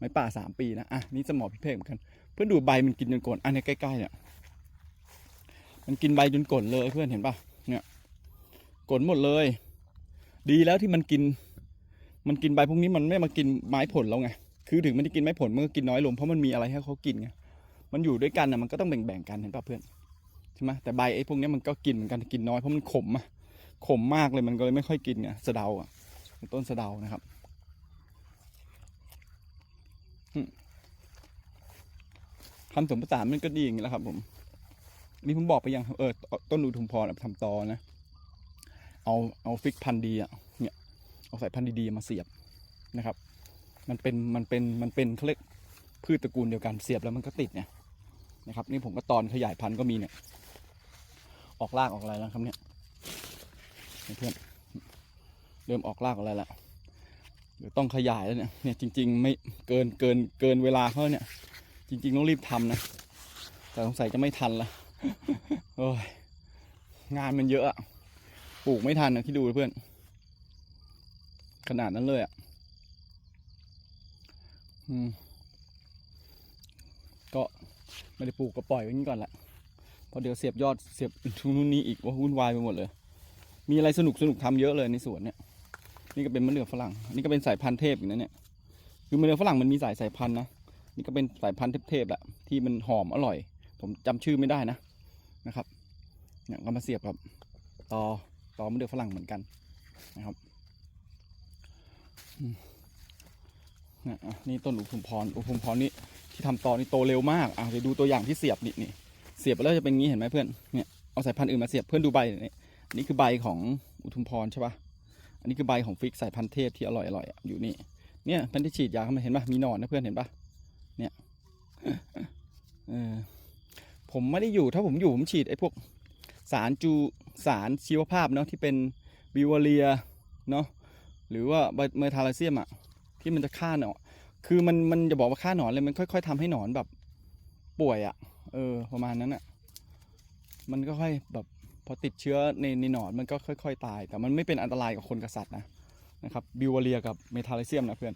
ไม้ป่าสามปีนะอะนี่สมอพิเภกเหมือนกัน เพื่อนดูใบมันกินจนโกนอันนี้ใกล้ๆเนี่ยมันกินใบจนโกนเลยเพื่อนเห็นปะเนี่ยโกนหมดเลย ดีแล้วที่มันกิน มันกินใบพวกนี้มันไม่มากินไม้ผลแล้วไงคือถึงมันจะกินไม้ผลมันก็กินน้อยลงเพราะมันมีอะไรให้เขากินไงมันอยู่ด้วยกันนะมันก็ต้องแบ่งๆกันเห็นปะเพื่อนใช่ไหมแต่ใบไอ้พวกนี้มันก็กินเหมือนกันกินน้อยเพราะมันขมอะขมมากเลยมันก็เลยไม่ค่อยกินไงสะเดาอะต้นสะเดานะครับ คำสมประสานมันก็ดีอย่างนี้แหละครับ ผม นี่ผมบอกไปยังเออต้นอุทุมพรทำตอนะ เอาเอาฟิกพันดีอะเนี่ยเอาสายพันธุ์ดีๆมาเสียบนะครับ มันเป็นมันเป็นมันเป็นเขาเรียกพืชตระกูลเดียวกันเสียบแล้วมันก็ติดเนี่ยนะครับ นี่ผมก็ตอนขยายพันธุ์ก็มีเนี่ย ออกรากออกอะไรแล้วครับเนี่ยเพื่อนเริ่มออกรากออกอะไรแล้ว เดี๋ยวต้องขยายแล้วเนี่ยเนี่ยจริง ๆ ไม่เกินเกินเกินเวลาเขาเนี่ย จริง ๆ ต้องรีบทำนะ แต่สงสัยจะไม่ทันละโอ้ยงานมันเยอะอะปลูกไม่ทันนะที่ดูเพื่อน ขนาดนั้นเลยอะอืมก็ไม่ได้ปลูกก็ปล่อยไว้นี้ก่อนแหละเพราะเดี๋ยวเสียบยอดเสียบทุนนู้นนี้อีกว่าวุ่นวายไปหมดเลย มีอะไรสนุกสนุกทำเยอะเลยในสวนเนี่ย นี่ก็เป็นมะเดื่อฝรั่งนนี้ก็เป็นสายพันธุ์เทพอีกนะเนี่ยคือมะเดื่อฝรั่งมันมีสายสายพันธุ์นะนี่ก็เป็นสายพันธุ์เทพๆแหละที่มันหอมอร่อย ผมจำชื่อไม่ได้นะนะครับเนี่ยก็มาเสียบกับตอตอมะเดือฝรั่งเหมือนกันนะครับนี่ยอะนี่ต้นอุทุมพรอุทุมพรนี่ที่ทำตอนี่โตเร็วมากอะเดี๋ยวดูตัวอย่างที่เสียบนี่นี่เสียบไปแล้วจะเป็นงี้เห็นไหมเพื่อนเนี่ยเอาสายพันธุ์อื่นมาเสียบเพื่อนดูใบนี่นนี่คือใบของอุทุมพรใช่ปะ อันนี้คือใบของฟิกสายพันธุ์เทพที่อร่อยอร่อยๆอยู่นี่ เนี่ยพันที่ฉีดยาเข้ามาเห็นปะมีหนอนนะเพื่อนเห็นปะเออผมไม่ได้อยู่ถ้าผมอยู่ผมฉีดไอ้พวกสารจูสารชีวภาพเนาะที่เป็นบิวเรียเนาะหรือว่าเมทาลาเซียมอะที่มันจะฆ่าหนอนคือมันมันจะบอกว่าฆ่าหนอนเลยมันค่อย ๆทำให้หนอนแบบป่วยอะเออประมาณนั้นอะมันก็ค่อยแบบ อติดเชื้อในในหนอนมันก็ค่อย ๆ ตาย แต่มันไม่เป็นอันตรายกับคนกับสัตว์นะนะครับบิวเรียกับเมทาลิเซียมนะเพื่อน